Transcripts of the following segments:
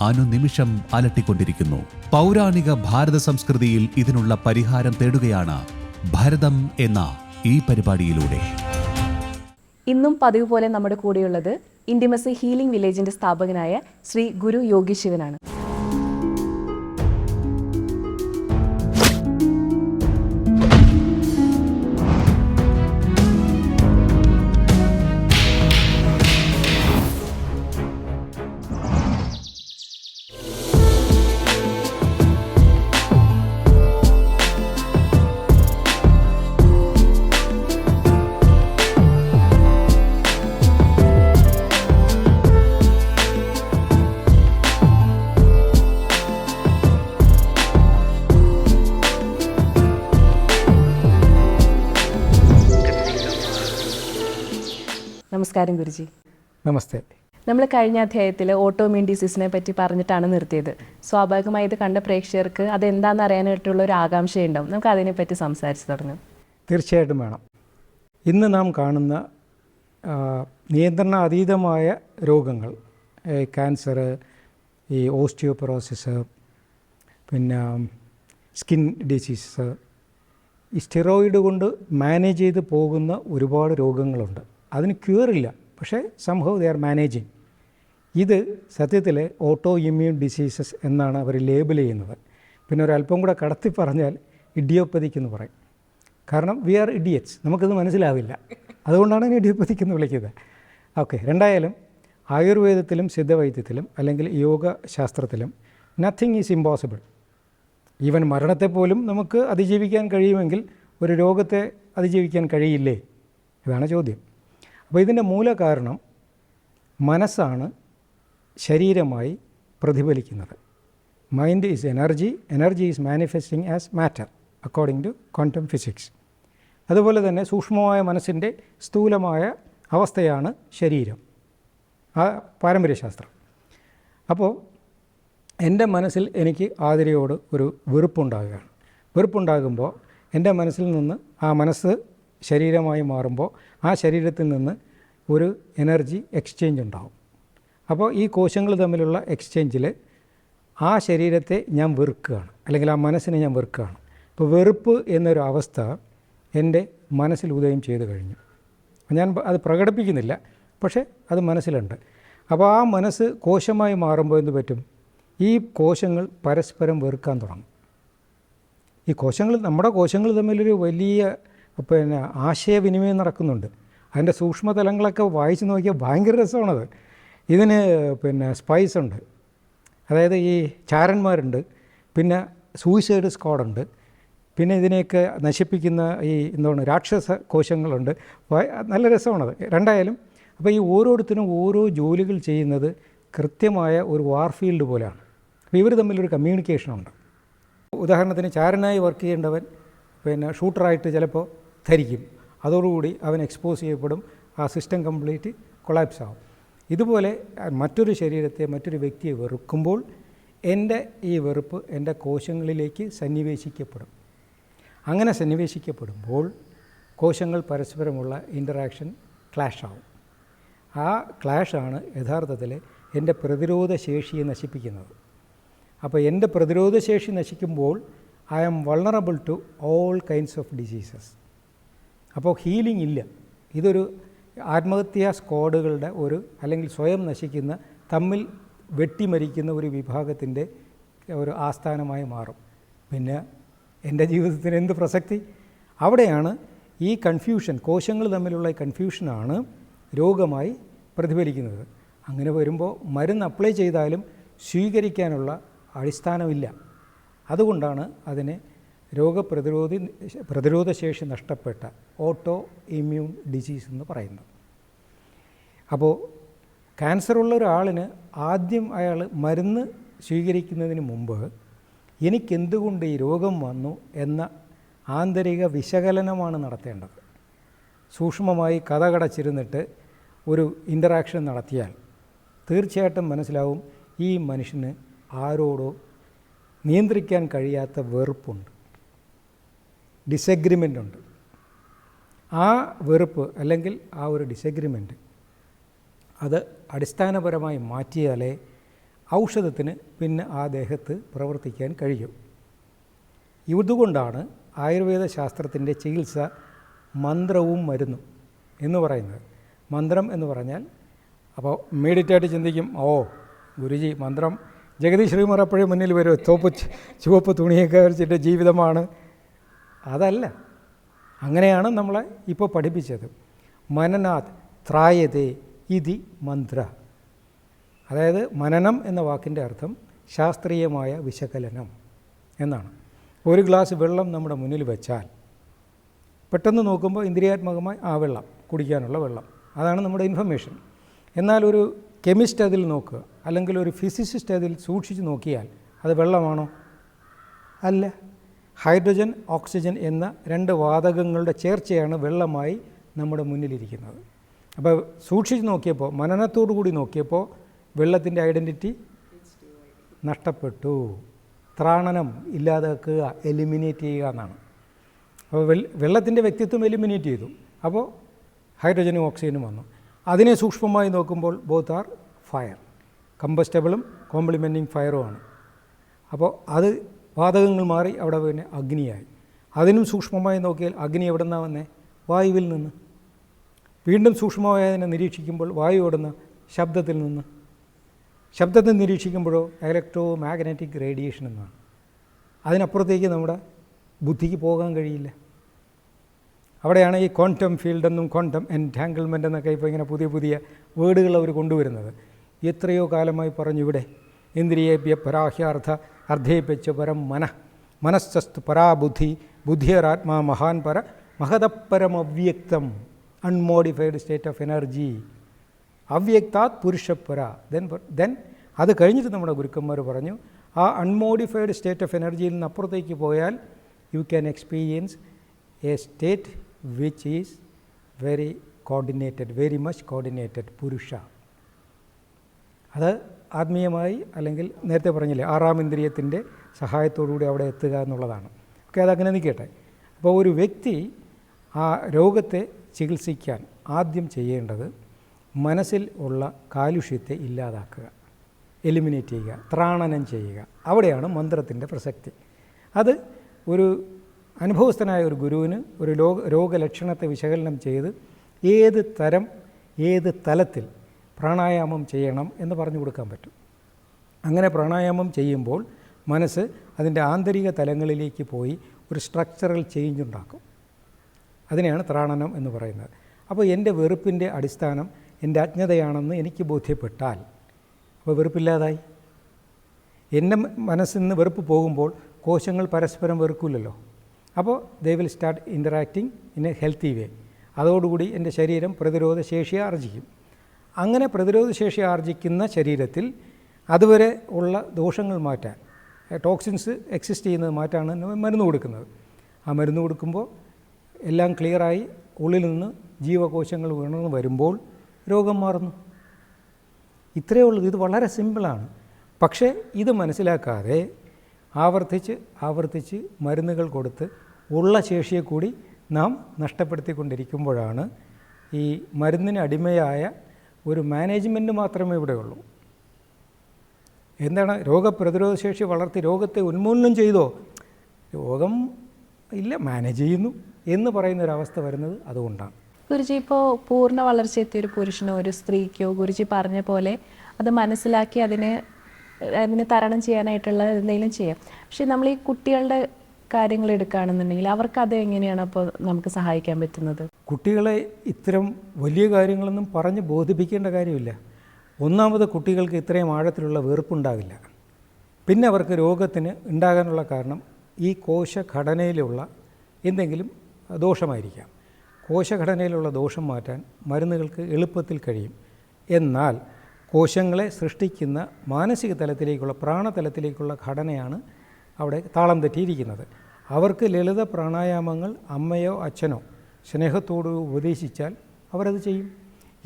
അനുനിമിഷം അലട്ടിക്കൊണ്ടിരിക്കുന്നു. പൗരാണിക ഭാരത സംസ്കൃതിയിൽ ഇതിനുള്ള പരിഹാരം തേടുകയാണ് ഭരതം എന്ന ഈ പരിപാടിയിലൂടെ. ഇന്നും പതിവ് പോലെ നമ്മുടെ കൂടെയുള്ളത് ഇന്റിമസി ഹീലിംഗ് വില്ലേജിന്റെ സ്ഥാപകനായ ശ്രീ ഗുരു യോഗി ശിവനാണ്. നമസ്കാരം ഗുരുജി. നമസ്തേ. നമ്മൾ കഴിഞ്ഞ അധ്യായത്തിൽ ഓട്ടോമീൻ ഡിസീസിനെ പറ്റി പറഞ്ഞിട്ടാണ് നിർത്തിയത്. സ്വാഭാവികമായി ഇത് കണ്ട പ്രേക്ഷകർക്ക് അതെന്താണെന്ന് അറിയാനായിട്ടുള്ള ഒരു ആകാംക്ഷയുണ്ടാവും. നമുക്ക് അതിനെപ്പറ്റി സംസാരിച്ചു തുടങ്ങാം. തീർച്ചയായിട്ടും വേണം. ഇന്ന് നാം കാണുന്ന നിയന്ത്രണ നിയന്ത്രണാതീതമായ രോഗങ്ങൾ ക്യാൻസർ ഈ ഓസ്റ്റിയോപൊറോസിസ് പിന്നെ സ്കിൻ ഡിസീസസ് ഈ സ്റ്റിറോയിഡ് കൊണ്ട് മാനേജ് ചെയ്ത് പോകുന്ന ഒരുപാട് രോഗങ്ങളുണ്ട്. അതിന് ക്യൂറില്ല പക്ഷേ സംഭവം ദേ ആർ മാനേജിങ് ഇത് സത്യത്തിൽ ഓട്ടോ ഇമ്മ്യൂൺ ഡിസീസസ് എന്നാണ് അവർ ലേബിൾ ചെയ്യുന്നത്. പിന്നെ ഒരല്പം കൂടെ കടത്തി പറഞ്ഞാൽ ഇഡിയോപ്പതിക്ക് എന്ന് പറയും. കാരണം വി ആർ ഇഡിയറ്റ്സ് നമുക്കത് മനസ്സിലാവില്ല. അതുകൊണ്ടാണ് ഞാൻ ഇഡിയോപ്പതിക്ക് എന്ന് വിളിക്കുന്നത്. ഓക്കെ രണ്ടായാലും ആയുർവേദത്തിലും സിദ്ധവൈദ്യത്തിലും അല്ലെങ്കിൽ യോഗ ശാസ്ത്രത്തിലും നത്തിങ് ഈസ് ഇമ്പോസിബിൾ ഈവൻ മരണത്തെപ്പോലും നമുക്ക് അതിജീവിക്കാൻ കഴിയുമെങ്കിൽ ഒരു രോഗത്തെ അതിജീവിക്കാൻ കഴിയില്ലേ? ഇതാണ് ചോദ്യം. അപ്പോൾ ഇതിന്റെ മൂലകാരണം മനസ്സാണ് ശരീരമായി പ്രതിഫലിക്കുന്നത്. Mind is energy energy is manifesting as matter according to quantum physics അതുപോലെ തന്നെ സൂക്ഷ്മമായ മനസ്സിന്റെ സ്ഥൂലമായ അവസ്ഥയാണ് ശരീരം. ആ പാരമ്പര്യശാസ്ത്രം. അപ്പോൾ എന്റെ മനസ്സിൽ എനിക്ക് ആതിരയോട് ഒരു വെറുപ്പുണ്ടാകുകയാണ്. വെറുപ്പുണ്ടാകുമ്പോൾ എന്റെ മനസ്സിൽ നിന്ന് ആ മനസ്സ് ശരീരമായി മാറുമ്പോൾ ആ ശരീരത്തിൽ നിന്ന് ഒരു എനർജി എക്സ്ചേഞ്ച് ഉണ്ടാവും. അപ്പോൾ ഈ കോശങ്ങൾ തമ്മിലുള്ള എക്സ്ചേഞ്ചിൽ ആ ശരീരത്തെ ഞാൻ വെറുക്കുകയാണ്. അല്ലെങ്കിൽ ആ മനസ്സിനെ ഞാൻ വെറുക്കുകയാണ്. ഇപ്പോൾ വെറുപ്പ് എന്നൊരു അവസ്ഥ എന്റെ മനസ്സിൽ ഉദയം ചെയ്തു കഴിഞ്ഞു. ഞാൻ അത് പ്രകടിപ്പിക്കുന്നില്ല പക്ഷേ അത് മനസ്സിലുണ്ട്. അപ്പോൾ ആ മനസ്സ് കോശമായി മാറുമ്പോൾ എന്ത് പറ്റും? ഈ കോശങ്ങൾ പരസ്പരം വെറുക്കാൻ തുടങ്ങും. ഈ കോശങ്ങൾ നമ്മുടെ കോശങ്ങൾ തമ്മിലൊരു വലിയ പിന്നെ ആശയവിനിമയം നടക്കുന്നുണ്ട്. അതിന്റെ സൂക്ഷ്മതലങ്ങളൊക്കെ വായിച്ച് നോക്കിയാൽ ഭയങ്കര രസമാണത്. ഇതിന് പിന്നെ സ്പൈസ് ഉണ്ട്. അതായത് ഈ ചാരന്മാരുണ്ട്. പിന്നെ സൂയിസൈഡ് സ്ക്വാഡുണ്ട് പിന്നെ ഇതിനെയൊക്കെ നശിപ്പിക്കുന്ന ഈ എന്താണ് രാക്ഷസ കോശങ്ങളുണ്ട്. നല്ല രസമാണത്. രണ്ടായാലും അപ്പോൾ ഈ ഓരോരുത്തരും ഓരോ ജോലികൾ ചെയ്യുന്നത് കൃത്യമായ ഒരു വാർഫീൽഡ് പോലെയാണ്. അപ്പോൾ ഇവർ തമ്മിലൊരു കമ്മ്യൂണിക്കേഷനുണ്ട് ഉദാഹരണത്തിന് ചാരനായി വർക്ക് ചെയ്യേണ്ടവൻ പിന്നെ ഷൂട്ടറായിട്ട് ചിലപ്പോൾ ധരിക്കും. അതോടുകൂടി അവൻ എക്സ്പോസ് ചെയ്യപ്പെടും ആ സിസ്റ്റം കംപ്ലീറ്റ് കൊളാപ്സ് ആവും. ഇതുപോലെ മറ്റൊരു ശരീരത്തെ മറ്റൊരു വ്യക്തിയെ വെറുക്കുമ്പോൾ എന്റെ ഈ വെറുപ്പ് എന്റെ കോശങ്ങളിലേക്ക് സന്നിവേശിക്കപ്പെടും. അങ്ങനെ സന്നിവേശിക്കപ്പെടുമ്പോൾ കോശങ്ങൾ പരസ്പരമുള്ള ഇന്ററാക്ഷൻ ക്ലാഷ് ആവും. ആ ക്ലാഷാണ് യഥാർത്ഥത്തിൽ എന്റെ പ്രതിരോധ ശേഷിയെ നശിപ്പിക്കുന്നത്. അപ്പോൾ എന്റെ പ്രതിരോധ ശേഷി നശിക്കുമ്പോൾ I am vulnerable to all kinds of diseases അപ്പോൾ ഹീലിംഗ് ഇല്ല. ഇതൊരു ആത്മഹത്യാ സ്ക്വാഡുകളുടെ ഒരു അല്ലെങ്കിൽ സ്വയം നശിക്കുന്ന തമ്മിൽ വെട്ടിമരിക്കുന്ന ഒരു വിഭാഗത്തിന്റെ ഒരു ആസ്ഥാനമായി മാറും. പിന്നെ എന്റെ ജീവിതത്തിന് എന്ത് പ്രസക്തി? അവിടെയാണ് ഈ കൺഫ്യൂഷൻ കോശങ്ങൾ തമ്മിലുള്ള ഈ കൺഫ്യൂഷനാണ് രോഗമായി പ്രതിഫലിക്കുന്നത്. അങ്ങനെ വരുമ്പോൾ മരുന്ന് അപ്ലൈ ചെയ്താലും സ്വീകരിക്കാനുള്ള അടിസ്ഥാനമില്ല. അതുകൊണ്ടാണ് അതിനെ രോഗപ്രതിരോധി പ്രതിരോധശേഷി നഷ്ടപ്പെട്ട ഓട്ടോ ഇമ്മ്യൂൺ ഡിസീസ് എന്ന് പറയുന്നത് അപ്പോൾ ക്യാൻസറുള്ള ഒരാളിന് ആദ്യം അയാൾ മരുന്ന് സ്വീകരിക്കുന്നതിന് മുമ്പ് എനിക്കെന്തുകൊണ്ട് ഈ രോഗം വന്നു എന്ന ആന്തരിക വിശകലനമാണ് നടത്തേണ്ടത്. സൂക്ഷ്മമായി കഥ കടച്ചിരുന്നിട്ട് ഒരു ഇന്ററാക്ഷൻ നടത്തിയാൽ തീർച്ചയായിട്ടും മനസ്സിലാവും ഈ മനുഷ്യന് ആരോടോ നിയന്ത്രിക്കാൻ കഴിയാത്ത വെറുപ്പുണ്ട്. ഡിസഗ്രിമെന്റ് ഉണ്ട്. ആ വെറുപ്പ് അല്ലെങ്കിൽ ആ ഒരു ഡിസഗ്രിമെന്റ് അത് അടിസ്ഥാനപരമായി മാറ്റിയാലേ ഔഷധത്തിന് പിന്നെ ആ ദേഹത്ത് പ്രവർത്തിക്കാൻ കഴിയും. ഇതുകൊണ്ടാണ് ആയുർവേദ ശാസ്ത്രത്തിന്റെ ചികിത്സ മന്ത്രവും മരുന്നും എന്ന് പറയുന്നത്. മന്ത്രം എന്ന് പറഞ്ഞാൽ അപ്പോൾ ഇമ്മീഡിയറ്റായിട്ട് ചിന്തിക്കും ഓ ഗുരുജി മന്ത്രം. ജഗതി ശ്രീമർ അപ്പോഴേ മുന്നിൽ വരും തോപ്പ് ചുവപ്പ് തുണിയൊക്കെ വരച്ചിട്ട് ജീവിതമാണ്. അതല്ല. അങ്ങനെയാണ് നമ്മളെ ഇപ്പോൾ പഠിപ്പിച്ചത്. മനനാത് ത്രായതേ ഇതി മന്ത്ര. അതായത് മനനം എന്ന വാക്കിന്റെ അർത്ഥം ശാസ്ത്രീയമായ വിശകലനം എന്നാണ്. ഒരു ഗ്ലാസ് വെള്ളം നമ്മുടെ മുന്നിൽ വെച്ചാൽ പെട്ടെന്ന് നോക്കുമ്പോൾ ഇന്ദ്രിയാത്മകമായി ആ വെള്ളം കുടിക്കാനുള്ള വെള്ളം. അതാണ് നമ്മുടെ ഇൻഫർമേഷൻ എന്നാൽ ഒരു കെമിസ്റ്റ് അതിൽ നോക്കുക അല്ലെങ്കിൽ ഒരു ഫിസിസിസ്റ്റ് അതിൽ സൂക്ഷിച്ച് നോക്കിയാൽ അത് വെള്ളമാണോ? അല്ല. ഹൈഡ്രജൻ ഓക്സിജൻ എന്ന രണ്ട് വാതകങ്ങളുടെ ചേർച്ചയാണ് വെള്ളമായി നമ്മുടെ മുന്നിലിരിക്കുന്നത്. അപ്പോൾ സൂക്ഷിച്ച് നോക്കിയപ്പോൾ മനനത്തോടു കൂടി നോക്കിയപ്പോൾ വെള്ളത്തിന്റെ ഐഡന്റിറ്റി നഷ്ടപ്പെട്ടു. ത്രാണനം ഇല്ലാതാക്കുക എലിമിനേറ്റ് ചെയ്യുക എന്നാണ്. അപ്പോൾ വെള്ളത്തിന്റെ വ്യക്തിത്വം എലിമിനേറ്റ് ചെയ്തു. അപ്പോൾ ഹൈഡ്രജനും ഓക്സിജനും വന്നു. അതിനെ സൂക്ഷ്മമായി നോക്കുമ്പോൾ ബോത്ത് ആർ ഫയർ കമ്പസ്റ്റബിളും കോംപ്ലിമെന്റിങ് ഫയറുമാണ് അപ്പോൾ അത് വാതകങ്ങൾ മാറി അവിടെ പിന്നെ അഗ്നിയായി. അതിനും സൂക്ഷ്മമായി നോക്കിയാൽ അഗ്നി എവിടെ നിന്നാണ് വന്നേ? വായുവിൽ നിന്ന്. വീണ്ടും സൂക്ഷ്മമായി അതിനെ നിരീക്ഷിക്കുമ്പോൾ വായു ഓടുന്ന ശബ്ദത്തിൽ നിന്ന്. ശബ്ദത്തെ നിരീക്ഷിക്കുമ്പോഴോ ഇലക്ട്രോ മാഗ്നറ്റിക് റേഡിയേഷൻ എന്നാണ്. അതിനപ്പുറത്തേക്ക് നമ്മുടെ ബുദ്ധിക്ക് പോകാൻ കഴിയില്ല. അവിടെയാണ് ഈ ക്വാണ്ടം ഫീൽഡ് എന്നും ക്വാണ്ടം എന്റാങ്കിൾമെന്റ് എന്നൊക്കെ ഇപ്പോൾ ഇങ്ങനെ പുതിയ പുതിയ വേർഡുകൾ അവർ കൊണ്ടുവരുന്നത്. എത്രയോ കാലമായി പറഞ്ഞു ഇവിടെ ഇന്ദ്രിയേഭ്യ പരാഹ്യാർത്ഥ അർദ്ധേപ്യച്ച പരം മന. മനസ്സസ്തു പരാബുദ്ധി. ബുദ്ധിയരാത്മാ മഹാൻ പര. മഹതപരം അവ്യക്തം അൺമോഡിഫൈഡ് സ്റ്റേറ്റ് ഓഫ് എനർജി. അവ്യക്താത് പുരുഷപ്പര ദെൻ ദെൻ അത് കഴിഞ്ഞിട്ട് നമ്മുടെ ഗുരുക്കന്മാർ പറഞ്ഞു ആ അൺമോഡിഫൈഡ് സ്റ്റേറ്റ് ഓഫ് എനർജിയിൽ നിന്ന് അപ്പുറത്തേക്ക് പോയാൽ you can experience a state which is very coordinated very much coordinated പുരുഷ. അത് ആത്മീയമായി അല്ലെങ്കിൽ നേരത്തെ പറഞ്ഞില്ലേ ആറാം ഇന്ദ്രിയത്തിന്റെ സഹായത്തോടുകൂടി അവിടെ എത്തുക എന്നുള്ളതാണ്. ഓക്കെ അതങ്ങനെ നിൽക്കട്ടെ. അപ്പോൾ ഒരു വ്യക്തി ആ രോഗത്തെ ചികിത്സിക്കാൻ ആദ്യം ചെയ്യേണ്ടത് മനസ്സിൽ ഉള്ള കാലുഷ്യത്തെ ഇല്ലാതാക്കുക എലിമിനേറ്റ് ചെയ്യുക ത്രാണനം ചെയ്യുക. അവിടെയാണ് മന്ത്രത്തിന്റെ പ്രസക്തി. അത് ഒരു അനുഭവസ്ഥനായ ഒരു ഗുരുവിന് ഒരു രോഗ രോഗലക്ഷണത്തെ വിശകലനം ചെയ്ത് ഏത് തരം ഏത് തലത്തിൽ പ്രാണായാമം ചെയ്യണം എന്ന് പറഞ്ഞു കൊടുക്കാൻ പറ്റും. അങ്ങനെ പ്രാണായാമം ചെയ്യുമ്പോൾ മനസ്സ് അതിന്റെ ആന്തരിക തലങ്ങളിലേക്ക് പോയി ഒരു സ്ട്രക്ചറൽ ചേഞ്ച് ഉണ്ടാക്കും. അതിനെയാണ് ത്രാണനം എന്ന് പറയുന്നത്. അപ്പോൾ എന്റെ വെറുപ്പിന്റെ അടിസ്ഥാനം എന്റെ അജ്ഞതയാണെന്ന് എനിക്ക് ബോധ്യപ്പെട്ടാൽ അപ്പോൾ വെറുപ്പില്ലാതായി. എന്റെ മനസ്സിൽ നിന്ന് വെറുപ്പ് പോകുമ്പോൾ കോശങ്ങൾ പരസ്പരം വെറുക്കില്ലല്ലോ. അപ്പോൾ they will start interacting in a healthy way അതോടുകൂടി എന്റെ ശരീരം പ്രതിരോധ ശേഷി ആർജിക്കും. അങ്ങനെ പ്രതിരോധ ശേഷി ആർജിക്കുന്ന ശരീരത്തിൽ അതുവരെ ഉള്ള ദോഷങ്ങൾ മാറ്റാൻ ടോക്സിൻസ് എക്സിസ്റ്റ് ചെയ്യുന്നത് മാറ്റാണ് മരുന്ന് കൊടുക്കുന്നത്. ആ മരുന്ന് കൊടുക്കുമ്പോൾ എല്ലാം ക്ലിയറായി ഉള്ളിൽ നിന്ന് ജീവകോശങ്ങൾ ഉണർന്ന് വരുമ്പോൾ രോഗം മാറുന്നു. ഇത്രയേ ഉള്ളൂ. ഇത് വളരെ സിമ്പിളാണ്. പക്ഷേ ഇത് മനസ്സിലാക്കാതെ ആവർത്തിച്ച് ആവർത്തിച്ച് മരുന്നുകൾ കൊടുത്ത് ഉള്ള ശേഷിയെ കൂടി നാം നഷ്ടപ്പെടുത്തിക്കൊണ്ടിരിക്കുമ്പോഴാണ് ഈ മരുന്നിന് അടിമയായ ഒരു മാനേജ്മെന്റ് മാത്രമേ ഇവിടെ ഉള്ളൂ എന്താണ് രോഗപ്രതിരോധ ശേഷി വളർത്തി രോഗത്തെ ഉന്മൂലനം ചെയ്തോ? രോഗം ഇല്ല മാനേജ് ചെയ്യുന്നു എന്ന് പറയുന്ന ഒരു അവസ്ഥ വരുന്നത് അതുകൊണ്ടാണ്. ഗുരുജി ഇപ്പോൾ പൂർണ വളർച്ചയെത്തിയ ഒരു പുരുഷനോ ഒരു സ്ത്രീക്കോ ഗുരുജി പറഞ്ഞ പോലെ അത് മനസ്സിലാക്കി അതിനെ അതിനെ തരണം ചെയ്യാനായിട്ടുള്ള എന്തെങ്കിലും ചെയ്യാം. പക്ഷേ നമ്മൾ ഈ കുട്ടികളുടെ കാര്യങ്ങൾ എടുക്കുകയാണെന്നുണ്ടെങ്കിൽ അവർക്ക് അത് എങ്ങനെയാണ് അപ്പോൾ നമുക്ക് സഹായിക്കാൻ പറ്റുന്നത്? കുട്ടികളെ ഇത്തരം വലിയ കാര്യങ്ങളൊന്നും പറഞ്ഞ് ബോധിപ്പിക്കേണ്ട കാര്യമില്ല. ഒന്നാമത് കുട്ടികൾക്ക് ഇത്രയും ആഴത്തിലുള്ള വെറുപ്പുണ്ടാകില്ല. പിന്നെ അവർക്ക് രോഗത്തിന് ഉണ്ടാകാനുള്ള കാരണം ഈ കോശഘടനയിലുള്ള എന്തെങ്കിലും ദോഷമായിരിക്കാം. കോശഘടനയിലുള്ള ദോഷം മാറ്റാൻ മരുന്നുകൾക്ക് എളുപ്പത്തിൽ കഴിയും. എന്നാൽ കോശങ്ങളെ സൃഷ്ടിക്കുന്ന മാനസിക തലത്തിലേക്കുള്ള പ്രാണതലത്തിലേക്കുള്ള ഘടനയാണ് അവിടെ താളം തെറ്റിയിരിക്കുന്നത്. അവർക്ക് ലളിത പ്രാണായാമങ്ങൾ അമ്മയോ അച്ഛനോ സ്നേഹത്തോട് ഉപദേശിച്ചാൽ അവരത് ചെയ്യും.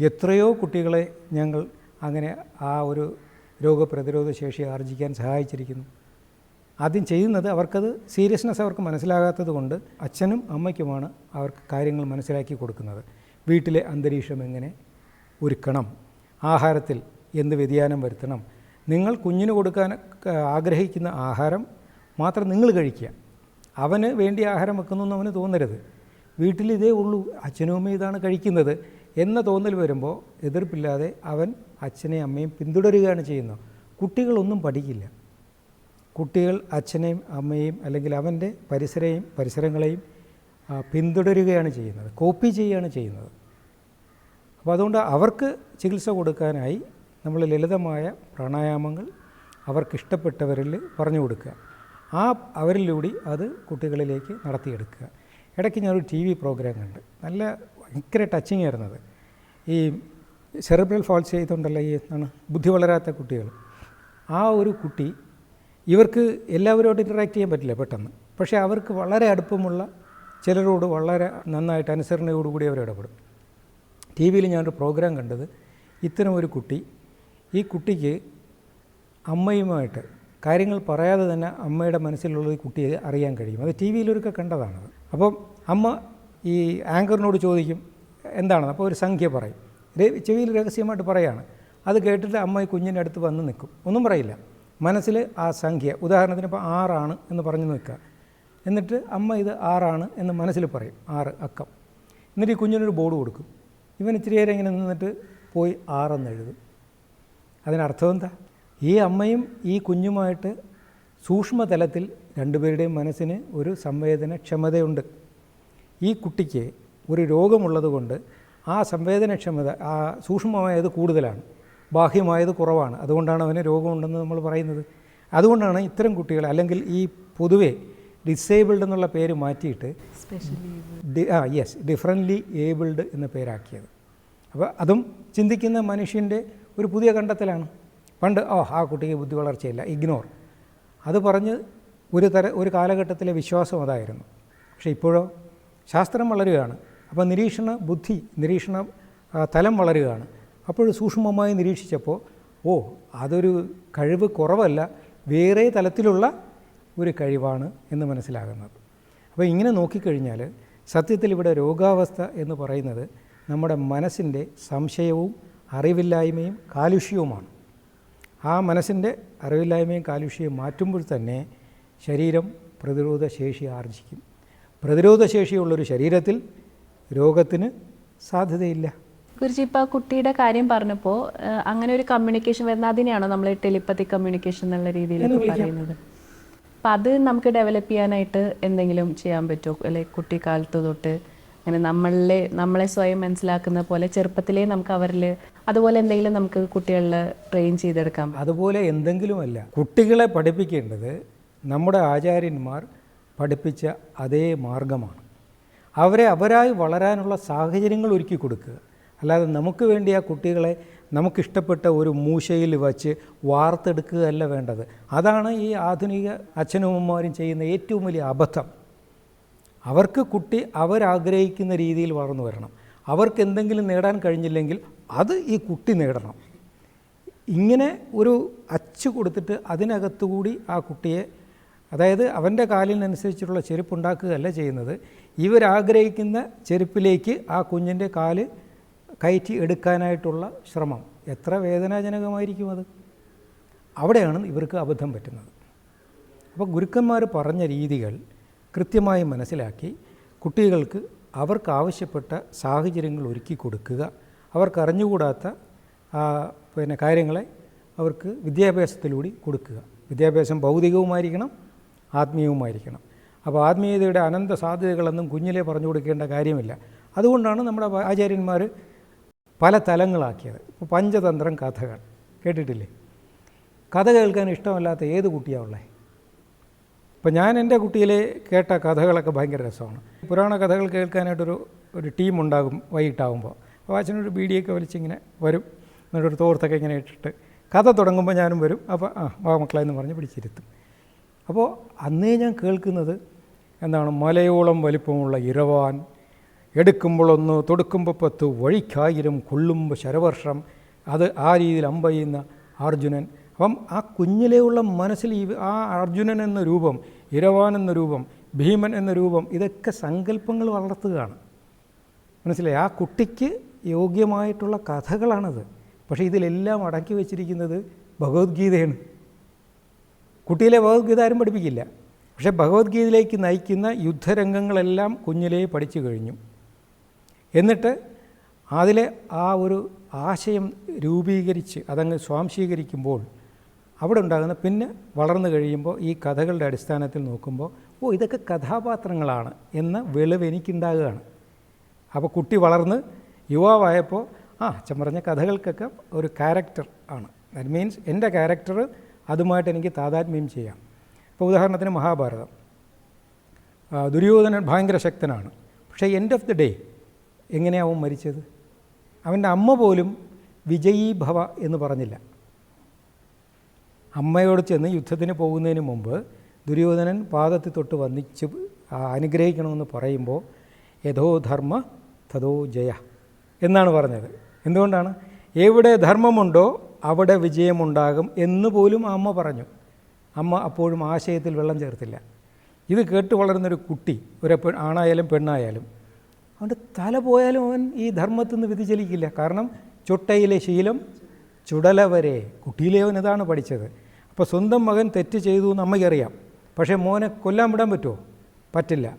എത്രയോ കുട്ടികളെ ഞങ്ങൾ അങ്ങനെ ആ ഒരു രോഗപ്രതിരോധ ശേഷി ആർജിക്കാൻ സഹായിച്ചിരിക്കുന്നു. ആദ്യം ചെയ്യുന്നത് അവർക്കത് സീരിയസ്നെസ് അവർക്ക് മനസ്സിലാകാത്തത് കൊണ്ട് അച്ഛനും അമ്മയ്ക്കുമാണ് അവർക്ക് കാര്യങ്ങൾ മനസ്സിലാക്കി കൊടുക്കുന്നത്. വീട്ടിലെ അന്തരീക്ഷം എങ്ങനെ? ഒരുക്കണം. ആഹാരത്തിൽ എന്ത് വ്യതിയാനം വരുത്തണം? നിങ്ങൾ കുഞ്ഞിന് കൊടുക്കാൻ ആഗ്രഹിക്കുന്ന ആഹാരം മാത്രം നിങ്ങൾ കഴിക്കുക. അവന് വേണ്ടി ആഹാരം വെക്കുന്നു എന്ന് അവന് തോന്നരുത്. വീട്ടിൽ ഇതേ ഉള്ളൂ. അച്ഛനും അമ്മയും ഇതാണ് കഴിക്കുന്നത് എന്ന തോന്നൽ വരുമ്പോൾ എതിർപ്പില്ലാതെ അവൻ അച്ഛനെയും അമ്മയും പിന്തുടരുകയാണ് ചെയ്യുന്നത് കുട്ടികളൊന്നും പഠിക്കില്ല. കുട്ടികൾ അച്ഛനെയും അമ്മയെയും അല്ലെങ്കിൽ അവന്റെ പരിസരയും പരിസരങ്ങളെയും പിന്തുടരുകയാണ് ചെയ്യുന്നത്. കോപ്പി ചെയ്യുകയാണ് ചെയ്യുന്നത്. അപ്പോൾ അതുകൊണ്ട് അവർക്ക് ചികിത്സ കൊടുക്കാനായി നമ്മൾ ലളിതമായ പ്രാണായാമങ്ങൾ അവർക്കിഷ്ടപ്പെട്ടവരിൽ പറഞ്ഞു കൊടുക്കുക. ആ അവരിലൂടെ അത് കുട്ടികളിലേക്ക് നടത്തിയെടുക്കുക. ഇടയ്ക്ക് ഞാനൊരു ടി വി പ്രോഗ്രാം കണ്ട്. നല്ല ഭയങ്കര ടച്ചിങ് ആയിരുന്നത്. ഈ സെറിബ്രൽ ഫോൾസ് ചെയ്തുകൊണ്ടല്ല ഈ എന്താണ് ബുദ്ധി വളരാത്ത കുട്ടികൾ. ആ ഒരു കുട്ടി ഇവർക്ക് എല്ലാവരോടും ഇന്ററാക്ട് ചെയ്യാൻ പറ്റില്ല പെട്ടെന്ന്. പക്ഷേ അവർക്ക് വളരെ അടുപ്പമുള്ള ചിലരോട് വളരെ നന്നായിട്ട് അനുസരണയോടുകൂടി അവർ ഇടപെടും. ടി വിയിൽ ഞാനൊരു പ്രോഗ്രാം കണ്ടത്. ഇത്തരം ഒരു കുട്ടി ഈ കുട്ടിക്ക് അമ്മയുമായിട്ട് കാര്യങ്ങൾ പറയാതെ തന്നെ അമ്മയുടെ മനസ്സിലുള്ള ഈ കുട്ടിയെ അറിയാൻ കഴിയും. അത് ടി വിയിലൊരുക്കെ കണ്ടതാണത്. അപ്പം അമ്മ ഈ ആങ്കറിനോട് ചോദിക്കും എന്താണെന്ന് അപ്പോൾ ഒരു സംഖ്യ പറയും. ചെവിയിൽ രഹസ്യമായിട്ട് പറയാണ്. അത് കേട്ടിട്ട് അമ്മ ഈ കുഞ്ഞിന്റെ അടുത്ത് വന്ന് നിൽക്കും. ഒന്നും പറയില്ല. മനസ്സിൽ ആ സംഖ്യ ഉദാഹരണത്തിന് ഇപ്പോൾ ആറാണ് എന്ന് പറഞ്ഞു നിൽക്കുക. എന്നിട്ട് അമ്മ ഇത് ആറാണ് എന്ന് മനസ്സിൽ പറയും. ആറ് അക്കം. എന്നിട്ട് ഈ കുഞ്ഞിനൊരു ബോർഡ് കൊടുക്കും. ഇവൻ ഇച്ചിരി നേരം ഇങ്ങനെ നിന്നിട്ട് പോയി ആറെന്ന് എഴുതും. അതിനർത്ഥം എന്താ? ഈ അമ്മയും ഈ കുഞ്ഞുമായിട്ട് സൂക്ഷ്മതലത്തിൽ രണ്ടുപേരുടെയും മനസ്സിന് ഒരു സംവേദനക്ഷമതയുണ്ട്. ഈ കുട്ടിക്ക് ഒരു രോഗമുള്ളതുകൊണ്ട് ആ സംവേദനക്ഷമത ആ സൂക്ഷ്മമായത് കൂടുതലാണ്. ബാഹ്യമായത് കുറവാണ്. അതുകൊണ്ടാണ് അവന് രോഗമുണ്ടെന്ന് നമ്മൾ പറയുന്നത്. അതുകൊണ്ടാണ് ഇത്തരം കുട്ടികൾ അല്ലെങ്കിൽ ഈ പൊതുവെ ഡിസേബിൾഡ് എന്നുള്ള പേര് മാറ്റിയിട്ട് ആ യെസ് ഡിഫറന്റ്ലി ഏബിൾഡ് എന്ന പേരാക്കിയത്. അപ്പോൾ അതും ചിന്തിക്കുന്ന മനുഷ്യന്റെ ഒരു പുതിയ കണ്ടെത്തലാണ്. പണ്ട് ഓ ആ കുട്ടിക്ക് ബുദ്ധി വളർച്ചയില്ല ഇഗ്നോർ അത് പറഞ്ഞ് ഒരു തര ഒരു കാലഘട്ടത്തിലെ വിശ്വാസം അതായിരുന്നു. പക്ഷേ ഇപ്പോഴോ ശാസ്ത്രം വളരുകയാണ്. അപ്പോൾ നിരീക്ഷണ ബുദ്ധി നിരീക്ഷണ തലം വളരുകയാണ്. അപ്പോൾ സൂക്ഷ്മമായി നിരീക്ഷിച്ചപ്പോൾ ഓ അതൊരു കഴിവ് കുറവല്ല വേറെ തലത്തിലുള്ള ഒരു കഴിവാണ് എന്ന് മനസ്സിലാകുന്നത്. അപ്പോൾ ഇങ്ങനെ നോക്കിക്കഴിഞ്ഞാൽ സത്യത്തിൽ ഇവിടെ രോഗാവസ്ഥ എന്ന് പറയുന്നത് നമ്മുടെ മനസ്സിന്റെ സംശയവും അറിവില്ലായ്മയും കാലുഷ്യവുമാണ്. ആ മനസ്സിന്റെ അറിവില്ലായ്മയും കാലുഷ്യവും മാറ്റുമ്പോൾ തന്നെ ശരീരം പ്രതിരോധ ശേഷി ആർജിക്കും. പ്രതിരോധ ശേഷിയുള്ളൊരു ശരീരത്തിൽ രോഗത്തിന് സാധ്യതയില്ല. ഗുരുജി ഇപ്പോൾ കുട്ടിയുടെ കാര്യം പറഞ്ഞപ്പോൾ അങ്ങനെ ഒരു കമ്മ്യൂണിക്കേഷൻ വരുന്ന അതിനെയാണോ നമ്മൾ ടെലിപ്പതി കമ്മ്യൂണിക്കേഷൻ എന്നുള്ള രീതിയിൽ പറയുന്നത്? അപ്പം അത് നമുക്ക് ഡെവലപ്പ് ചെയ്യാനായിട്ട് എന്തെങ്കിലും ചെയ്യാൻ പറ്റുമോ? അല്ലെ കുട്ടിക്കാലത്ത് തൊട്ട് അങ്ങനെ നമ്മളെ നമ്മളെ സ്വയം മനസ്സിലാക്കുന്ന പോലെ ചെറുപ്പത്തിലേ നമുക്ക് അവരിൽ അതുപോലെ എന്തെങ്കിലും നമുക്ക് കുട്ടികളിൽ ട്രെയിൻ ചെയ്തെടുക്കാം അതുപോലെ എന്തെങ്കിലുമല്ല. കുട്ടികളെ പഠിപ്പിക്കേണ്ടത് നമ്മുടെ ആചാര്യന്മാർ പഠിപ്പിച്ച അതേ മാർഗമാണ്. അവരെ അവരായി വളരാനുള്ള സാഹചര്യങ്ങൾ ഒരുക്കി കൊടുക്കുക. അല്ലാതെ നമുക്ക് വേണ്ടി ആ കുട്ടികളെ നമുക്കിഷ്ടപ്പെട്ട ഒരു മൂശയിൽ വച്ച് വാർത്തെടുക്കുകയല്ല വേണ്ടത്. അതാണ് ഈ ആധുനിക അച്ഛനമ്മമാരും ചെയ്യുന്ന ഏറ്റവും വലിയ അബദ്ധം. അവർക്ക് കുട്ടി അവരാഗ്രഹിക്കുന്ന രീതിയിൽ വളർന്നു വരണം. അവർക്ക് എന്തെങ്കിലും നേടാൻ കഴിഞ്ഞില്ലെങ്കിൽ അത് ഈ കുട്ടി നേടണം. ഇങ്ങനെ ഒരു അച്ചു കൊടുത്തിട്ട് അതിനകത്തുകൂടി ആ കുട്ടിയെ അതായത് അവന്റെ കാലിനനുസരിച്ചുള്ള ചെരുപ്പ് ഉണ്ടാക്കുകയല്ല ചെയ്യുന്നത് ഇവരാഗ്രഹിക്കുന്ന ചെരുപ്പിലേക്ക് ആ കുഞ്ഞിന്റെ കാൽ കയറ്റി എടുക്കാനായിട്ടുള്ള ശ്രമം. എത്ര വേദനാജനകമായിരിക്കും അത്? അവിടെയാണ് ഇവർക്ക് അബദ്ധം പറ്റുന്നത്. അപ്പോൾ ഗുരുക്കന്മാർ പറഞ്ഞ രീതികൾ കൃത്യമായി മനസ്സിലാക്കി കുട്ടികൾക്ക് അവർക്ക് ആവശ്യപ്പെട്ട സാഹചര്യങ്ങൾ ഒരുക്കി കൊടുക്കുക. അവർക്ക് അറിഞ്ഞുകൂടാത്ത പിന്നെ കാര്യങ്ങളെ അവർക്ക് വിദ്യാഭ്യാസത്തിലൂടെ കൊടുക്കുക. വിദ്യാഭ്യാസം ഭൗതികവുമായിരിക്കണം ആത്മീയവുമായിരിക്കണം. അപ്പോൾ ആത്മീയതയുടെ അനന്ത സാധ്യതകളൊന്നും കുഞ്ഞിലെ പറഞ്ഞു കൊടുക്കേണ്ട കാര്യമില്ല. അതുകൊണ്ടാണ് നമ്മുടെ ആചാര്യന്മാർ പല തലങ്ങളാക്കിയത്. ഇപ്പോൾ പഞ്ചതന്ത്രം കഥകൾ. കേട്ടിട്ടില്ലേ? കഥ കേൾക്കാൻ ഇഷ്ടമല്ലാത്ത ഏത് കുട്ടിയാവുള്ളേ ഇപ്പം ഞാൻ എന്റെ കുട്ടിയിലെ കേട്ട കഥകളൊക്കെ ഭയങ്കര രസമാണ്. പുരാണ കഥകൾ കേൾക്കാനായിട്ടൊരു ഒരു ടീം ഉണ്ടാകും വൈകിട്ടാകുമ്പോൾ അപ്പോൾ അച്ഛനൊരു ബീഡിയൊക്കെ വലിച്ചിങ്ങനെ വരും. എന്നിട്ടൊരു തോർത്തൊക്കെ ഇങ്ങനെ ഇട്ടിട്ട് കഥ തുടങ്ങുമ്പോൾ ഞാനും വരും. അപ്പോൾ ആ വാ മക്കളെ എന്ന് പറഞ്ഞ് പിടിച്ചിരുത്തും. അപ്പോൾ അന്നേ ഞാൻ കേൾക്കുന്നത് എന്താണ്? മലയോളം വലിപ്പമുള്ള ഇരവാൻ എടുക്കുമ്പോഴൊന്ന് തൊടുക്കുമ്പോൾ പത്ത് വഴിക്കായിരം കൊള്ളുമ്പോൾ ശരവർഷം അത് ആ രീതിയിൽ അമ്പയ്യുന്ന അർജുനൻ. അപ്പം ആ കുഞ്ഞിലെയുള്ള മനസ്സിൽ ഈ ആ അർജുനൻ എന്ന രൂപം ഇരവാൻ എന്ന രൂപം ഭീമൻ എന്ന രൂപം ഇതൊക്കെ സങ്കല്പങ്ങൾ വളർത്തുകയാണ്. മനസ്സിലായി? ആ കുട്ടിക്ക് യോഗ്യമായിട്ടുള്ള കഥകളാണത്. പക്ഷേ ഇതിലെല്ലാം അടക്കി വെച്ചിരിക്കുന്നത് ഭഗവത്ഗീതയാണ്. കുട്ടിയിലെ ഭഗവത്ഗീത ആരും പഠിപ്പിക്കില്ല. പക്ഷേ ഭഗവത്ഗീതയിലേക്ക് നയിക്കുന്ന യുദ്ധരംഗങ്ങളെല്ലാം കുഞ്ഞിലേ പഠിച്ചു കഴിഞ്ഞു. എന്നിട്ട് അതിലെ ആ ഒരു ആശയം രൂപീകരിച്ച് അതങ്ങ് സ്വാംശീകരിക്കുമ്പോൾ അവിടെ ഉണ്ടാകുന്ന പിന്നെ വളർന്നു കഴിയുമ്പോൾ ഈ കഥകളുടെ അടിസ്ഥാനത്തിൽ നോക്കുമ്പോൾ ഓ ഇതൊക്കെ കഥാപാത്രങ്ങളാണ് എന്ന വെളിവ് എനിക്കുണ്ടാകുകയാണ്. അപ്പോൾ കുട്ടി വളർന്ന് യുവാവായപ്പോൾ ആ അച്ഛൻ പറഞ്ഞ കഥകൾക്കൊക്കെ ഒരു ക്യാരക്ടർ ആണ്. ദാറ്റ് മീൻസ് എന്റെ ക്യാരക്ടർ അതുമായിട്ട് എനിക്ക് താതാത്മ്യം ചെയ്യാം. ഇപ്പോൾ ഉദാഹരണത്തിന് മഹാഭാരതം. ദുര്യോധനൻ ഭയങ്കര ശക്തനാണ്. പക്ഷേ എൻഡ് ഓഫ് ദി ഡേ എങ്ങനെയാവും മരിച്ചത്? അവന്റെ അമ്മ പോലും വിജയീ ഭവ എന്ന് പറഞ്ഞില്ല. അമ്മയോട് ചെന്ന് യുദ്ധത്തിന് പോകുന്നതിന് മുമ്പ് ദുര്യോധനൻ പാദത്തിൽ തൊട്ട് വന്നിച്ച് അനുഗ്രഹിക്കണമെന്ന് പറയുമ്പോൾ യഥോ ധർമ്മ തഥോ ജയ എന്നാണ് പറഞ്ഞത്. എന്തുകൊണ്ടാണ്? എവിടെ ധർമ്മമുണ്ടോ അവിടെ വിജയമുണ്ടാകും എന്ന് പോലും അമ്മ പറഞ്ഞു. അമ്മ അപ്പോഴും ആശയത്തിൽ വെള്ളം ചേർത്തില്ല. ഇത് കേട്ട് വളരുന്നൊരു കുട്ടി ഒരു ആണായാലും പെണ്ണായാലും അവന്റെ തല പോയാലും അവൻ ഈ ധർമ്മത്തിൽ നിന്ന് വ്യതിചലിക്കില്ല. കാരണം ചുട്ടയിലെ ശീലം ചുടല വരെ. കുട്ടിയിലെ അവൻ ഇതാണ് പഠിച്ചത്. അപ്പോൾ സ്വന്തം മകൻ തെറ്റ് ചെയ്തു എന്ന് അമ്മയ്ക്കറിയാം. പക്ഷേ മോനെ കൊല്ലാൻ വിടാൻ പറ്റുമോ? പറ്റില്ല.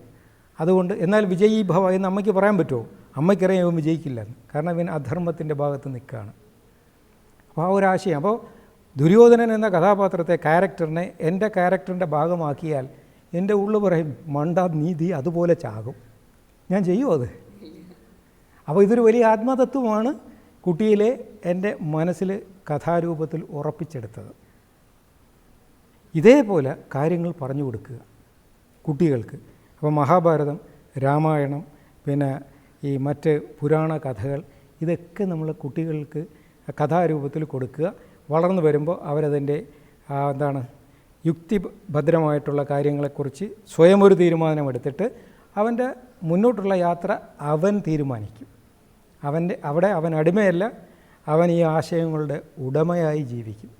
അതുകൊണ്ട് എന്നാൽ വിജയീഭവ എന്ന് അമ്മയ്ക്ക് പറയാൻ പറ്റുമോ? അമ്മയ്ക്കറിയാം ഇവൻ വിജയിക്കില്ല കാരണം ഇവൻ അധർമ്മത്തിന്റെ ഭാഗത്ത് നിൽക്കുകയാണ്. അപ്പോൾ ആ ഒരാശയം അപ്പോൾ ദുര്യോധനൻ എന്ന കഥാപാത്രത്തെ ക്യാരക്ടറിനെ എന്റെ ക്യാരക്ടറിന്റെ ഭാഗമാക്കിയാൽ എന്റെ ഉള്ളു പറയും മണ്ട നീതി അതുപോലെ ചാകും. ഞാൻ ചെയ്യുമോ അത്? അപ്പോൾ ഇതൊരു വലിയ ആത്മതത്വമാണ് കുട്ടിയിലെ എന്റെ മനസ്സിൽ കഥാരൂപത്തിൽ ഉറപ്പിച്ചെടുത്തത്. ഇതേപോലെ കാര്യങ്ങൾ പറഞ്ഞു കൊടുക്കുക കുട്ടികൾക്ക്. അപ്പോൾ മഹാഭാരതം രാമായണം പിന്നെ ഈ മറ്റ് പുരാണ കഥകൾ ഇതൊക്കെ നമ്മൾ കുട്ടികൾക്ക് കഥാരൂപത്തിൽ കൊടുക്കുക. വളർന്നു വരുമ്പോൾ അവരതിന്റെ എന്താണ് യുക്തിഭദ്രമായിട്ടുള്ള കാര്യങ്ങളെക്കുറിച്ച് സ്വയം ഒരു തീരുമാനമെടുത്തിട്ട് അവന്റെ മുന്നോട്ടുള്ള യാത്ര അവൻ തീരുമാനിക്കും. അവന്റെ അവിടെ അവൻ അടിമയല്ല അവൻ ഈ ആശയങ്ങളുടെ ഉടമയായി ജീവിക്കും.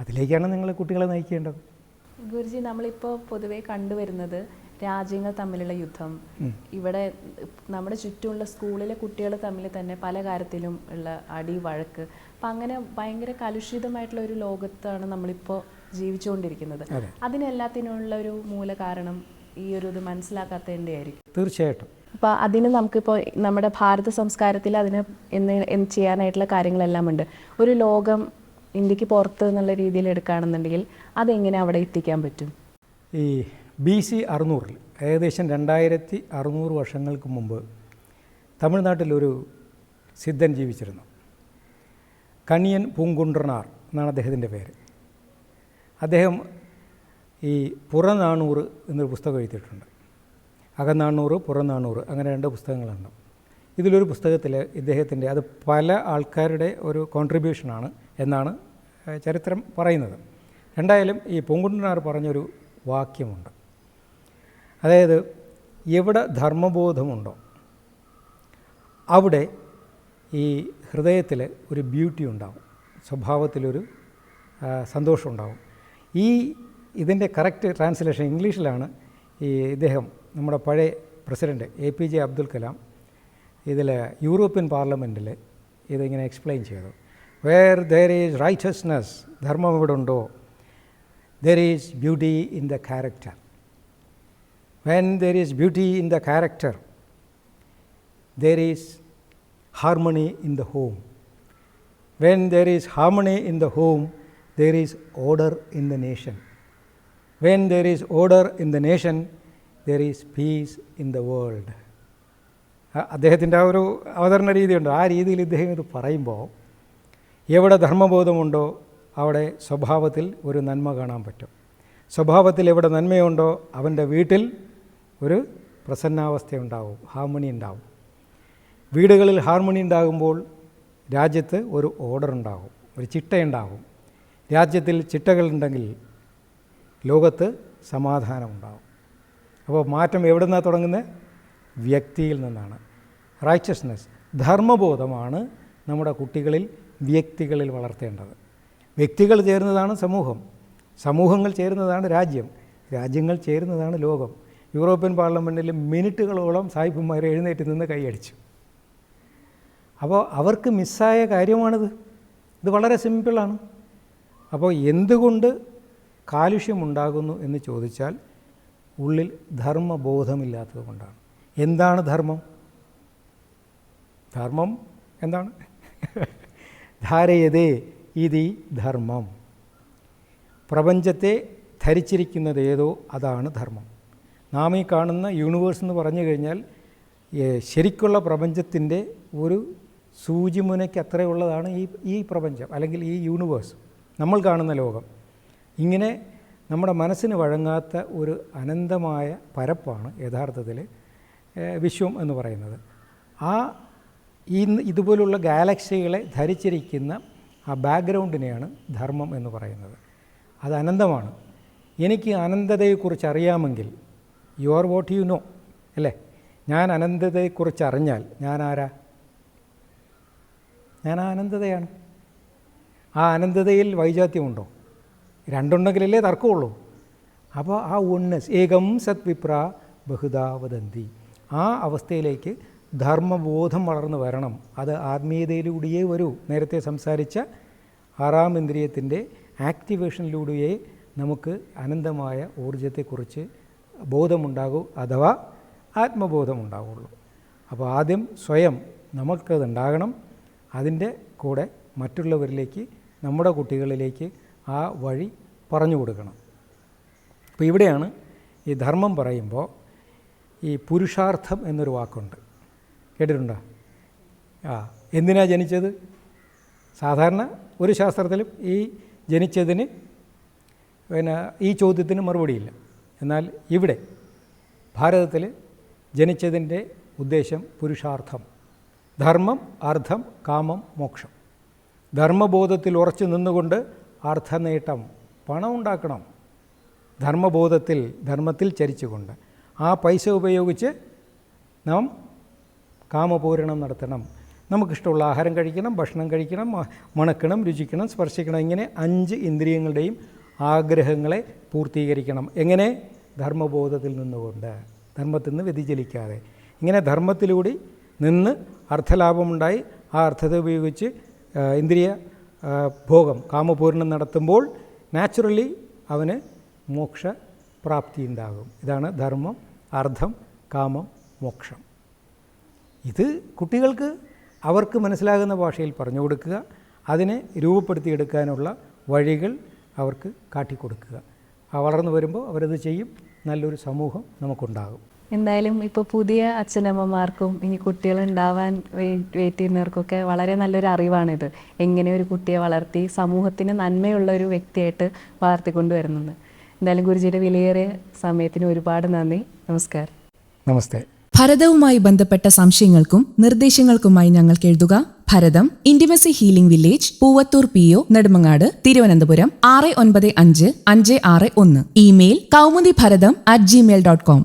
അതിലേക്കാണ് നിങ്ങൾ കുട്ടികളെ നയിക്കേണ്ടത്. ഗുരുജി നമ്മളിപ്പോൾ പൊതുവേ കണ്ടുവരുന്നത് രാജ്യങ്ങൾ തമ്മിലുള്ള യുദ്ധം. ഇവിടെ നമ്മുടെ ചുറ്റുമുള്ള സ്കൂളിലെ കുട്ടികൾ തമ്മിൽ തന്നെ പല കാര്യത്തിലും ഉള്ള അടി വഴക്ക്. അപ്പം അങ്ങനെ ഭയങ്കര കലുഷിതമായിട്ടുള്ള ഒരു ലോകത്താണ് നമ്മളിപ്പോൾ ജീവിച്ചുകൊണ്ടിരിക്കുന്നത്. അതിനെല്ലാത്തിനുള്ള ഒരു മൂല കാരണം ഈ ഒരു ഇത് മനസ്സിലാക്കാത്തതിന്റെ ആയിരിക്കും തീർച്ചയായിട്ടും. അപ്പോൾ അതിന് നമുക്കിപ്പോൾ നമ്മുടെ ഭാരത സംസ്കാരത്തിൽ അതിന് എന്ന് എന്ത് ചെയ്യാനായിട്ടുള്ള കാര്യങ്ങളെല്ലാം ഉണ്ട് ഒരു ലോകം ഇന്ത്യയ്ക്ക് പുറത്ത് എന്നുള്ള രീതിയിൽ എടുക്കുകയാണെന്നുണ്ടെങ്കിൽ അതെങ്ങനെ അവിടെ എത്തിക്കാൻ പറ്റും? ഈ ബി സി അറുന്നൂറിൽ ഏകദേശം രണ്ടായിരത്തി അറുന്നൂറ് വർഷങ്ങൾക്ക് മുമ്പ് തമിഴ്നാട്ടിലൊരു സിദ്ധൻ ജീവിച്ചിരുന്നു. കണിയൻ പൂങ്കുണ്ടനാർ എന്നാണ് അദ്ദേഹത്തിന്റെ പേര്. അദ്ദേഹം ഈ പുറനാണൂറ് എന്നൊരു പുസ്തകം എഴുതിയിട്ടുണ്ട്. അകനാണൂറ് പുറനാണൂറ് അങ്ങനെ രണ്ട് പുസ്തകങ്ങളുണ്ട്. ഇതിലൊരു പുസ്തകത്തിൽ ഇദ്ദേഹത്തിന്റെ അത് പല ആൾക്കാരുടെ ഒരു കോൺട്രിബ്യൂഷനാണ് എന്നാണ് ചരിത്രം പറയുന്നത്. രണ്ടായാലും ഈ പൂങ്കുണ്ടനാർ പറഞ്ഞൊരു വാക്യമുണ്ട്. അതായത് എവിടെ ധർമ്മബോധമുണ്ടോ അവിടെ ഈ ഹൃദയത്തിൽ ഒരു ബ്യൂട്ടി ഉണ്ടാവും സ്വഭാവത്തിലൊരു സന്തോഷമുണ്ടാവും. ഈ ഇതിന്റെ കറക്റ്റ് ട്രാൻസ്ലേഷൻ ഇംഗ്ലീഷിലാണ് ഈ ഇദ്ദേഹം നമ്മുടെ പഴയ president A P J Abdul Kalam ഇതിൽ യൂറോപ്യൻ പാർലമെന്റിൽ ഇതിങ്ങനെ എക്സ്പ്ലെയിൻ ചെയ്തു വേർ ദർ ഈസ് റൈറ്റസ്നെസ് ധർമ്മം ഇവിടെ ഉണ്ടോ there is beauty in the character When there is beauty in the character there is harmony in the home. When there is harmony in the home, there is order in the nation. When there is order in the nation, there is peace in the world. അ- അദ്ദേഹത്തിൻ്റെ ആ ഒരു അവതരണ രീതിയുണ്ട് ആ രീതിയിൽ ഇദ്ദേഹം ഇത് പറയുമ്പോൾ എവിടെ ധർമ്മബോധമുണ്ടോ അവിടെ സ്വഭാവത്തിൽ ഒരു നന്മ കാണാൻ പറ്റും സ്വഭാവത്തിൽ എവിടെ നന്മയുണ്ടോ അവൻ്റെ വീട്ടിൽ ഒരു പ്രസന്നാവസ്ഥ ഉണ്ടാവും ഹാർമണി ഉണ്ടാവും. വീടുകളിൽ ഹാർമണി ഉണ്ടാകുമ്പോൾ രാജ്യത്ത് ഒരു ഓർഡർ ഉണ്ടാകും ഒരു ചിട്ടയുണ്ടാകും. രാജ്യത്തിൽ ചിട്ടകളുണ്ടെങ്കിൽ ലോകത്ത് സമാധാനം ഉണ്ടാകും അപ്പോൾ മാറ്റം എവിടെ നിന്നാണ് തുടങ്ങുന്നത്? വ്യക്തിയിൽ നിന്നാണ്. റൈച്ചസ്നെസ് ധർമ്മബോധമാണ് നമ്മുടെ കുട്ടികളിൽ വ്യക്തികളിൽ വളർത്തേണ്ടത്. വ്യക്തികൾ ചേരുന്നതാണ് സമൂഹം. സമൂഹങ്ങൾ ചേരുന്നതാണ് രാജ്യം. രാജ്യങ്ങൾ ചേരുന്നതാണ് ലോകം. യൂറോപ്യൻ പാർലമെന്റിൽ മിനിറ്റുകളോളം സായിപ്പന്മാർ എഴുന്നേറ്റ് നിന്ന് കൈയടിച്ചു. അപ്പോൾ അവർക്ക് മിസ്സായ കാര്യമാണിത്. ഇത് വളരെ സിമ്പിളാണ്. അപ്പോൾ എന്തുകൊണ്ട് കാലുഷ്യമുണ്ടാകുന്നു എന്ന് ചോദിച്ചാൽ ഉള്ളിൽ ധർമ്മബോധമില്ലാത്തത് കൊണ്ടാണ്. എന്താണ് ധർമ്മം? ധർമ്മം എന്താണ്? ധാരയതേ ഇതി ധർമ്മം. പ്രപഞ്ചത്തെ ധരിച്ചിരിക്കുന്നതേതോ അതാണ് ധർമ്മം. നാം ഈ കാണുന്ന യൂണിവേഴ്സ് എന്ന് പറഞ്ഞു കഴിഞ്ഞാൽ ശരിക്കുള്ള പ്രപഞ്ചത്തിന്റെ ഒരു സൂചിമുനയ്ക്ക് അത്രയുള്ളതാണ് ഈ ഈ പ്രപഞ്ചം അല്ലെങ്കിൽ ഈ യൂണിവേഴ്സ് നമ്മൾ കാണുന്ന ലോകം. ഇങ്ങനെ നമ്മുടെ മനസ്സിന് വഴങ്ങാത്ത ഒരു അനന്തമായ പരപ്പാണ് യഥാർത്ഥത്തിൽ വിശ്വം എന്ന് പറയുന്നത്. ആ ഈ ഇതുപോലുള്ള ഗാലക്സികളെ ധരിച്ചിരിക്കുന്ന ആ ബാക്ക്ഗ്രൗണ്ടിനെയാണ് ധർമ്മം എന്ന് പറയുന്നത്. അത് അനന്തമാണ്. എനിക്ക് അനന്തതയെക്കുറിച്ച് അറിയാമെങ്കിൽ you are what you know അല്ലേ? ഞാൻ അനന്തതയെക്കുറിച്ച് അറിഞ്ഞാൽ ഞാൻ ആരാ? ഞാൻ ആ അനന്തതയാണ്. ആ അനന്തതയിൽ വൈജാത്യമുണ്ടോ? രണ്ടുണ്ടെങ്കിലല്ലേ തർക്കമുള്ളൂ. അപ്പോൾ ആ ഉണ്ണസ് ഏകം സത് വിപ്ര ബഹുദാ വദന്തി. ആ അവസ്ഥയിലേക്ക് ധർമ്മബോധം വളർന്നു വരണം. അത് ആത്മീയതയിലൂടെയേ വരൂ. നേരത്തെ സംസാരിച്ച ആറാം ഇന്ദ്രിയത്തിന്റെ ആക്ടിവേഷനിലൂടെയേ നമുക്ക് അനന്തമായ ഊർജത്തെക്കുറിച്ച് ബോധമുണ്ടാകൂ അഥവാ ആത്മബോധമുണ്ടാവുള്ളൂ. അപ്പോൾ ആദ്യം സ്വയം നമുക്കത് ഉണ്ടാകണം അതിന്റെ കൂടെ മറ്റുള്ളവരിലേക്ക് നമ്മുടെ കുട്ടികളിലേക്ക് ആ വഴി പറഞ്ഞു കൊടുക്കണം. അപ്പോൾ ഇവിടെയാണ് ഈ ധർമ്മം പറയുമ്പോൾ ഈ പുരുഷാർത്ഥം എന്നൊരു വാക്കുണ്ട്. കേട്ടിട്ടുണ്ടോ? ആ എന്തിനാ ജനിച്ചത്? സാധാരണ ഒരു ശാസ്ത്രത്തിലും ഈ ജനിച്ചതിന് പിന്നെ ഈ ചോദ്യത്തിന് മറുപടിയില്ല. എന്നാൽ ഇവിടെ ഭാരതത്തിൽ ജനിച്ചതിന്റെ ഉദ്ദേശം പുരുഷാർത്ഥം. ധർമ്മം അർത്ഥം കാമം മോക്ഷം. ധർമ്മബോധത്തിൽ ഉറച്ചു നിന്നുകൊണ്ട് അർത്ഥനേട്ടം പണം ഉണ്ടാക്കണം. ധർമ്മബോധത്തിൽ ധർമ്മത്തിൽ ചരിച്ചുകൊണ്ട്. ആ പൈസ ഉപയോഗിച്ച് നാം കാമപൂരണം നടത്തണം. നമുക്കിഷ്ടമുള്ള ആഹാരം കഴിക്കണം ഭക്ഷണം കഴിക്കണം മണക്കണം രുചിക്കണം സ്പർശിക്കണം. ഇങ്ങനെ അഞ്ച് ഇന്ദ്രിയങ്ങളുടെയും ആഗ്രഹങ്ങളെ പൂർത്തീകരിക്കണം. എങ്ങനെ? ധർമ്മബോധത്തിൽ നിന്നുകൊണ്ട്. ധർമ്മത്തിൽ നിന്ന് വ്യതിചലിക്കാതെ. ഇങ്ങനെ ധർമ്മത്തിലൂടെ നിന്ന് അർത്ഥലാഭമുണ്ടായി ആ അർത്ഥത്തെ ഉപയോഗിച്ച് ഇന്ദ്രിയ ഭോഗം കാമപൂരണം നടത്തുമ്പോൾ നാച്ചുറലി അവന് മോക്ഷ പ്രാപ്തി ഉണ്ടാകും ഇതാണ് ധർമ്മം അർത്ഥം കാമം മോക്ഷം. ഇത് കുട്ടികൾക്ക് അവർക്ക് മനസ്സിലാകുന്ന ഭാഷയിൽ പറഞ്ഞു കൊടുക്കുക. അതിനെ രൂപപ്പെടുത്തിയെടുക്കാനുള്ള വഴികൾ അവർക്ക് കാട്ടിക്കൊടുക്കുക. ആ വളർന്നു വരുമ്പോൾ അവരത് ചെയ്യും. നല്ലൊരു സമൂഹം നമുക്കുണ്ടാകും. എന്തായാലും ഇപ്പോൾ പുതിയ അച്ഛനമ്മമാർക്കും ഇനി കുട്ടികൾ ഉണ്ടാവാൻ വെയിറ്റ് ചെയ്യുന്നവർക്കൊക്കെ വളരെ നല്ലൊരു അറിവാണിത്. എങ്ങനെ ഒരു കുട്ടിയെ വളർത്തി സമൂഹത്തിന് നന്മയുള്ള ഒരു വ്യക്തിയായിട്ട് വളർത്തിക്കൊണ്ടുവരുന്നത് എന്തായാലും ഗുരുജിയുടെ വിലയേറിയ സമയത്തിന് ഒരുപാട് നന്ദി. നമസ്കാരം. നമസ്തേ. ഭരതവുമായി ബന്ധപ്പെട്ട സംശയങ്ങൾക്കും നിർദ്ദേശങ്ങൾക്കുമായി ഞങ്ങൾക്ക് എഴുതുക. Bharatham intimacy healing village Poovathur P O Nedumangad Thiruvananthapuram ആറ് ഒൻപത് അഞ്ച് അഞ്ച് ആറ് ഒന്ന്. Email Kaumudi Bharatham at Gmail dot com